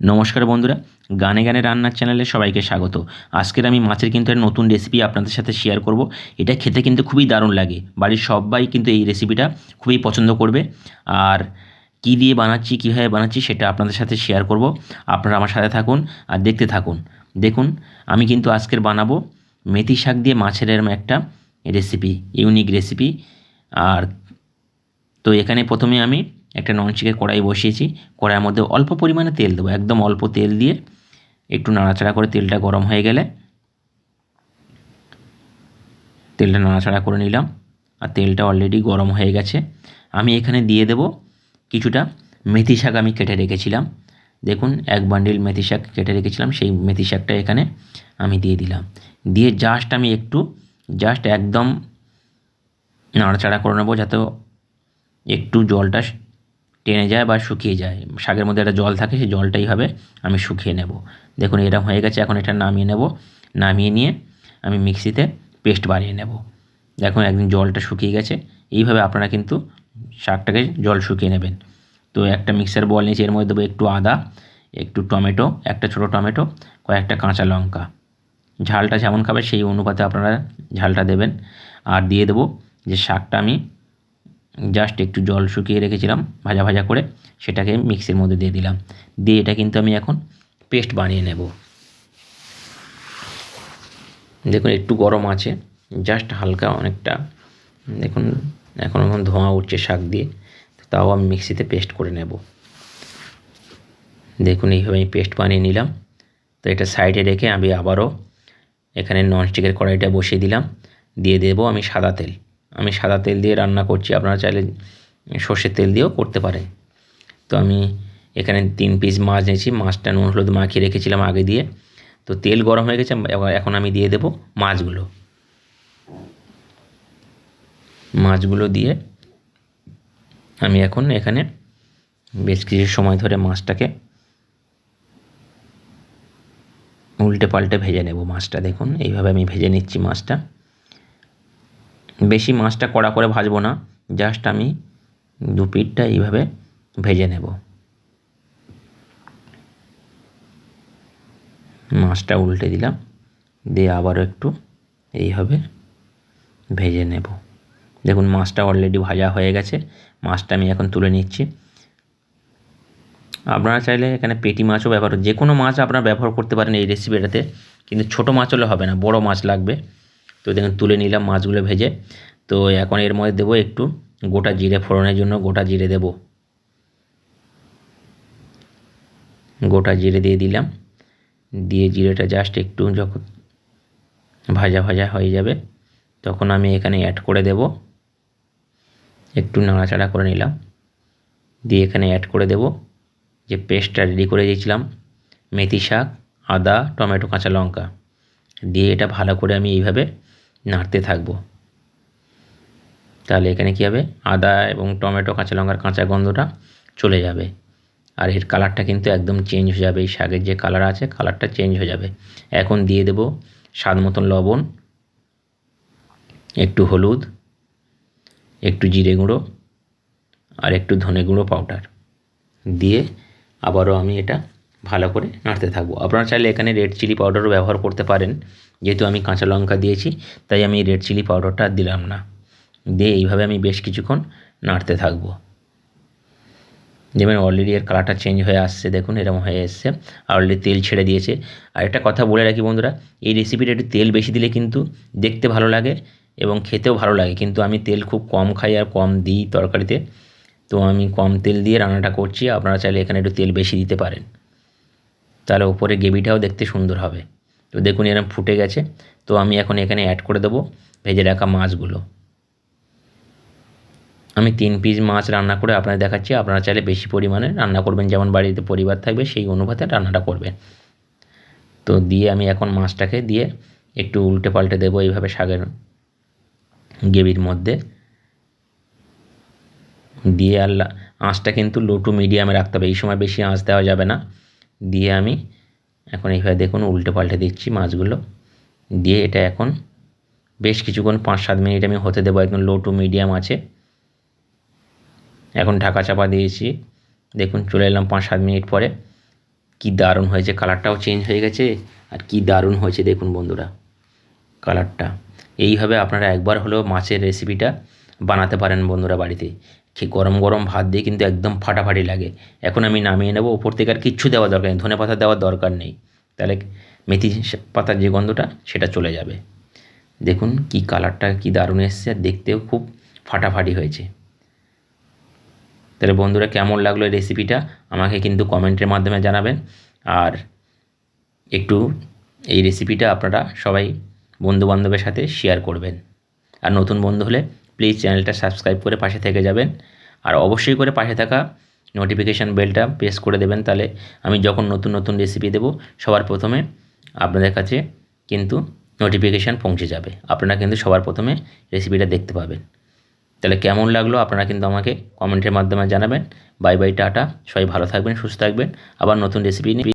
নমস্কার বন্ধুরা, গানে গানে রান্নার চ্যানেলে সবাইকে স্বাগত। আজকের আমি মাছের কিন্তু একটা নতুন রেসিপি আপনাদের সাথে শেয়ার করব। এটা খেতে কিন্তু খুবই দারুণ লাগে। বাড়ির সবাই কিন্তু এই রেসিপিটা খুবই পছন্দ করবে। আর কী দিয়ে বানাচ্ছি, কীভাবে বানাচ্ছি সেটা আপনাদের সাথে শেয়ার করব। আপনারা আমার সাথে থাকুন আর দেখতে থাকুন। দেখুন, আমি কিন্তু আজকের বানাবো মেথি শাক দিয়ে মাছের এরম একটা রেসিপি ইউনিক রেসিপি আর তো এখানে প্রথমে আমি একটা ননস্টিকের কড়াই বসিয়েছি, কড়াইয়ের মধ্যে অল্প পরিমাণে তেল দেবো, একদম অল্প তেল দিয়ে একটু নাড়াচাড়া করে তেলটা গরম হয়ে গেলে তেলটা নাড়াচাড়া করে নিলাম আর তেলটা অলরেডি গরম হয়ে গেছে। আমি এখানে দিয়ে দেব কিছুটা মেথি শাক আমি কেটে রেখেছিলাম। দেখুন, এক বান্ডিল মেথি শাক কেটে রেখেছিলাম, সেই মেথি শাকটা এখানে আমি দিয়ে দিলাম। দিয়ে জাস্ট আমি একটু জাস্ট একদম নাড়াচাড়া করে নেব যাতে একটু জলটা টেনে যায় বা শুকিয়ে যায়। শাকের মধ্যে একটা জল থাকে, সেই জলটাই হবে, আমি শুকিয়ে নেব। দেখুন, এরকম হয়ে গেছে, এখন এটা নামিয়ে নেব। নামিয়ে নিয়ে আমি মিক্সিতে পেস্ট বানিয়ে নেব। দেখুন, একদিন জলটা শুকিয়ে গেছে। এইভাবে আপনারা কিন্তু শাকটাকে জল শুকিয়ে নেবেন। তো একটা মিক্সার বল নিয়েছি, এর মধ্যে দেবো একটু আদা, একটু টমেটো, একটা ছোটো টমেটো, কয়েকটা কাঁচা লঙ্কা। ঝালটা যেমন খাবে, সেই অনুপাতে আপনারা ঝালটা দেবেন। আর দিয়ে দেবো যে শাকটা আমি জাস্ট একটু জল শুকিয়ে রেখেছিলাম, ভাজা ভাজা করে সেটাকে মিক্সির মধ্যে দিয়ে দিলাম। দিয়ে এটা কিন্তু আমি এখন পেস্ট বানিয়ে নেব। দেখুন, একটু গরম আছে জাস্ট হালকা অনেকটা। দেখুন, এখন এখন ধোঁয়া উঠছে শাক দিয়ে তাও আমি মিক্সিতে পেস্ট করে নেব। দেখুন, এইভাবে আমি পেস্ট বানিয়ে নিলাম। তো এটা সাইডে রেখে আমি আবারও এখানে ননস্টিকের কড়াইটা বসিয়ে দিলাম। দিয়ে দেবো আমি সাদা তেল। আমি সাদা তেল দিয়ে রান্না করছি। আপনারা চাইলে সর্ষের তেল দিয়েও করতে পারেন। তো আমি এখানে তিন পিস মাছ নিয়েছি। মাছটা নুন, হলুদ মাখিয়ে রেখেছিলাম আগে দিয়ে। তো তেল গরম হয়ে গেছে এখন আমি দিয়ে দেবো মাছগুলো। মাছগুলো দিয়ে আমি এখন এখানে বেশ কিছু সময় ধরে মাছটাকে উল্টে পাল্টে ভেজে নেব মাছটা। দেখুন, এইভাবে আমি ভেজে নিচ্ছি মাছটা। বেশি মাছটা কড়া করে ভাজবো না জাস্ট আমি দু পিঠটা এইভাবে ভেজে নেব। মাছটা উল্টে দিলাম, দিয়ে আবারও একটু এইভাবে ভেজে নেব। দেখুন, মাছটা অলরেডি ভাজা হয়ে গেছে, মাছটা আমি এখন তুলে নিচ্ছি। আপনারা চাইলে এখানে পেটি মাছও ব্যবহার, যে কোনো মাছ আপনারা ব্যবহার করতে পারেন এই রেসিপিটাতে কিন্তু ছোটো মাছ হলে হবে না, বড় মাছ লাগবে। তো দেখুন, তুলে নিলাম মাছগুলো ভেজে। তো এখন এর মধ্যে দেবো একটু গোটা জিরে ফোড়নের জন্য, গোটা জিরে দেব। গোটা জিরে দিয়ে দিলাম। দিয়ে জিরেটা জাস্ট একটু যখন ভাজা ভাজা হয়ে যাবে, তখন আমি এখানে অ্যাড করে দেব। একটু নাড়াচাড়া করে নিলাম। দিয়ে এখানে অ্যাড করে দেব যে পেস্টটা রেডি করে দিয়েছিলাম, মেথি শাক, আদা, টমেটো, কাঁচা লঙ্কা। দিয়ে এটা ভালো করে আমি এইভাবে নাড়তে থাকব। তাহলে এখানে কী হবে? আদা এবং টমেটো, কাঁচা লঙ্কার কাঁচা গন্ধটা চলে যাবে। আর এর কালারটা কিন্তু একদম চেঞ্জ হয়ে যাবে। এই শাকের যে কালার আছে, কালারটা চেঞ্জ হয়ে যাবে। এখন দিয়ে দেব স্বাদ মতন লবণ, একটু হলুদ, একটু জিরে গুঁড়ো আর একটু ধনে গুঁড়ো পাউডার দিয়ে আবারও আমি এটা ভালো করে নাড়তে থাকব। আপনারা চাইলে এখানে রেড চিলি পাউডারও ব্যবহার করতে পারেন। যেহেতু আমি কাঁচা লঙ্কা দিয়েছি, তাই আমি রেড চিলি পাউডারটা দিলাম না। দিয়ে এইভাবে আমি বেশ কিছুক্ষণ নাড়তে থাকব। দেখবেন অলরেডি এর কালারটা চেঞ্জ হয়ে আসছে, দেখুন এরকম হয়ে এসছে। আর অলরেডি তেল ছেড়ে দিয়েছে। আর একটা কথা বলে রাখি বন্ধুরা, এই রেসিপিটা একটু তেল বেশি দিলে কিন্তু দেখতে ভালো লাগে এবং খেতেও ভালো লাগে। কিন্তু আমি তেল খুব কম খাই আর কম দিই তরকারিতে। তো আমি কম তেল দিয়ে রান্নাটা করছি, আপনারা চাইলে এখানে একটু তেল বেশি দিতে পারেন। তাহলে ওপরে গ্রেভিটাও দেখতে সুন্দর হবে। তো দেখুন এরকম ফুটে গেছে। তো আমি এখন এখানে অ্যাড করে দেবো ভেজে রাখা মাছগুলো। আমি তিন পিস মাছ রান্না করে আপনাদের দেখাচ্ছি। আপনারা চাইলে বেশি পরিমাণে রান্না করবেন। যেমন বাড়িতে পরিবার থাকবে, সেই অনুপাতে রান্নাটা করবেন। তো দিয়ে আমি এখন মাছটাকে দিয়ে একটু উল্টে পাল্টে দেবো এইভাবে শাকের গ্রেভির মধ্যে। দিয়ে আর আঁচটা কিন্তু লো টু মিডিয়ামে রাখতে হবে। এই সময় বেশি আঁচ দেওয়া যাবে না। দিয়ে আমি এখন এইভাবে দেখুন উল্টে পাল্টে দিচ্ছি মাছগুলো। দিয়ে এটা এখন বেশ কিছুক্ষণ পাঁচ সাত মিনিট আমি হতে দেবো, একদম লো টু মিডিয়াম আছে। এখন ঢাকা চাপা দিয়েছি। দেখুন চলে এলাম পাঁচ সাত মিনিট পরে। কি দারুণ হয়েছে কালারটাও চেঞ্জ হয়ে গেছে। আর কি দারুণ হয়েছে দেখুন বন্ধুরা কালারটা এইভাবে আপনারা একবার হলেও মাছের রেসিপিটা বানাতে পারেন বন্ধুরা বাড়িতে। খেয়ে গরম গরম ভাত দিয়ে কিন্তু একদম ফাটাফাটি লাগে। এখন আমি নামিয়ে নেব, ওপর থেকে আর কিচ্ছু দেওয়া দরকার নেই ধনে পাতা দেওয়ার দরকার নেই। তাহলে মেথি পাতার যে গন্ধটা, সেটা চলে যাবে। দেখুন কি কালারটা, কি দারুণ এসছে, আর দেখতেও খুব ফাটাফাটি হয়েছে। তাহলে বন্ধুরা, কেমন লাগল এই রেসিপিটা আমাকে কিন্তু কমেন্টের মাধ্যমে জানাবেন। আর একটু এই রেসিপিটা আপনারা সবাই বন্ধুবান্ধবের সাথে শেয়ার করবেন। আর নতুন বন্ধু হলে প্লিজ চ্যানেলটা সাবস্ক্রাইব করে পাশে থেকে যাবেন। আর অবশ্যই করে পাশে থাকা নোটিফিকেশান বেলটা প্রেস করে দেবেন। তাহলে আমি যখন নতুন নতুন রেসিপি দেবো, সবার প্রথমে আপনাদের কাছে কিন্তু নোটিফিকেশান পৌঁছে যাবে। আপনারা কিন্তু সবার প্রথমে রেসিপিটা দেখতে পাবেন। তাহলে কেমন লাগল আপনারা কিন্তু আমাকে কমেন্টের মাধ্যমে জানাবেন। বাই বাই টাটা। সবাই ভালো থাকবেন, সুস্থ থাকবেন। আবার নতুন রেসিপি নিয়ে